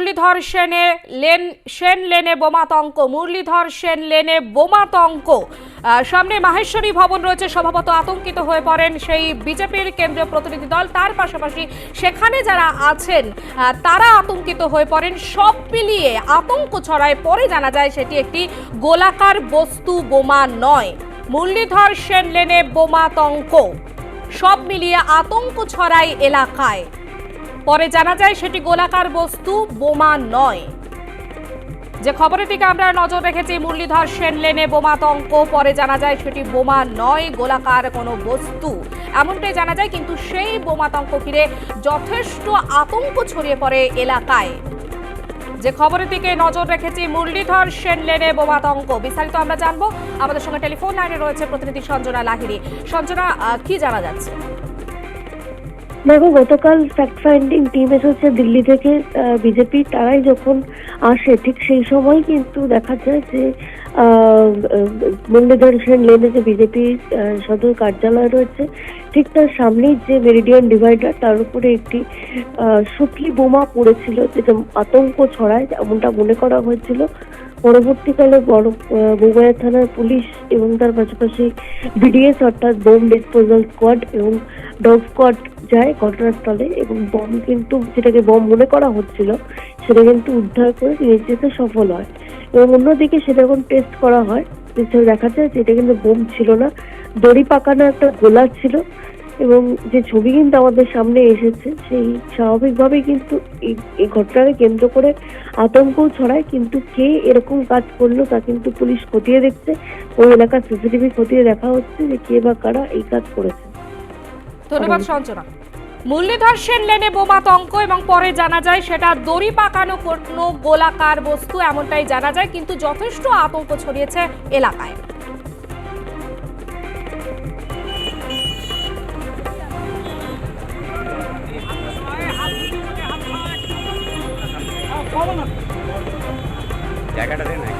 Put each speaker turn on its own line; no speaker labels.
মুরলীধর সেনে লেন, সেন লেনে বোমাতঙ্ক, মুরলীধর সেন লেনে বোমাতঙ্ক। সামনে মাহেশ্বরী ভবন রয়েছে, স্বভাবত আতঙ্কিত হয়ে পড়েন সেই বিজেপির কেন্দ্রীয় প্রতিনিধি দল। তার পাশাপাশি সেখানে যারা আছেন তারা আতঙ্কিত হয়ে পড়েন। সব মিলিয়ে আতঙ্ক ছড়ায়। পরে জানা যায় সেটি একটি গোলাকার বস্তু, বোমা নয়। মুরলীধর সেন লেনে বোমাতঙ্ক। সব মিলিয়ে আতঙ্ক ছড়ায় এলাকায়। পরে জানা যায় সেটি গোলাকার বস্তু, বোমা নয়। যে খবরের দিকে আমরা নজর রেখেছি, মুরলীধর সেন লেনে বোমাতঙ্ক পরে জানা যায় সেটি বোমা নয়, গোলাকার কোনো বস্তু। এমনটাই জানা যায়, কিন্তু সেই বোমাতঙ্ক ঘিরে যথেষ্ট আতঙ্ক ছড়িয়ে পড়ে এলাকায়। যে খবরের দিকে নজর রেখেছি, মুরলীধর সেন লেনে বোমাতঙ্ক বিস্তারিত আমরা জানব। আমাদের সঙ্গে টেলিফোন লাইনে রয়েছে প্রতিনিধি সঞ্জনা লাহিড়ী। সঞ্জনা কি জানা যাচ্ছে?
দেখো, গতকাল ফ্যাক্ট ফাইন্ডিং টিম এসেছে দিল্লি থেকে বিজেপি। তারাই যখন আসে, ঠিক সেই সময় কিন্তু দেখা যায় যে মুরলীধর সেন লেনে যে বিজেপি সদর কার্যালয় রয়েছে, ঠিক তার সামনেই যে মেরিডিয়ান ডিভাইডার তার উপরে একটি সুতলি বোমা পড়েছিল, যেটা আতঙ্ক ছড়ায়, এমনটা মনে করা হয়েছিল। পরবর্তীকালে বড় বোমায়া থানার পুলিশ এবং তার পাশাপাশি বিডিএস অর্থাৎ বোম ডিসপোজাল স্কোয়াড এবং ডগ স্কোয়াড যায় ঘটনাস্থলে এবং বম কিন্তু যেটাকে বম মনে করা হচ্ছিল সেটা কিন্তু উদ্ধার করে নিয়ে যেতে সফল হয়। এবং অন্যদিকে সেটা যখন টেস্ট করা হয় দেখা যায় যে এটা কিন্তু বোম ছিল না দড়ি পাকানো একটা গোলা ছিল এবং যে ছবি কিন্তু আমাদের সামনে এসেছে সেই স্বাভাবিকভাবেই কিন্তু এই এই ঘটনাকে কেন্দ্র করে আতঙ্কও ছড়ায় কিন্তু কে এরকম কাজ করল তা কিন্তু পুলিশ খতিয়ে দেখছে ওই এলাকার সিসিটিভি খতিয়ে দেখা হচ্ছে যে কে বা কারা এই কাজ করেছে।
ধন্যবাদ সঞ্চনা। মুরলীধর সেন লেনে বোমাতঙ্ক এবং পরে জানা যায় সেটা দড়ি পাকানো কোনো গোলাকার বস্তু, এমনটাই জানা যায়, কিন্তু যথেষ্ট আতঙ্ক ছড়িয়েছে এলাকায়।
জায়গাটা দেন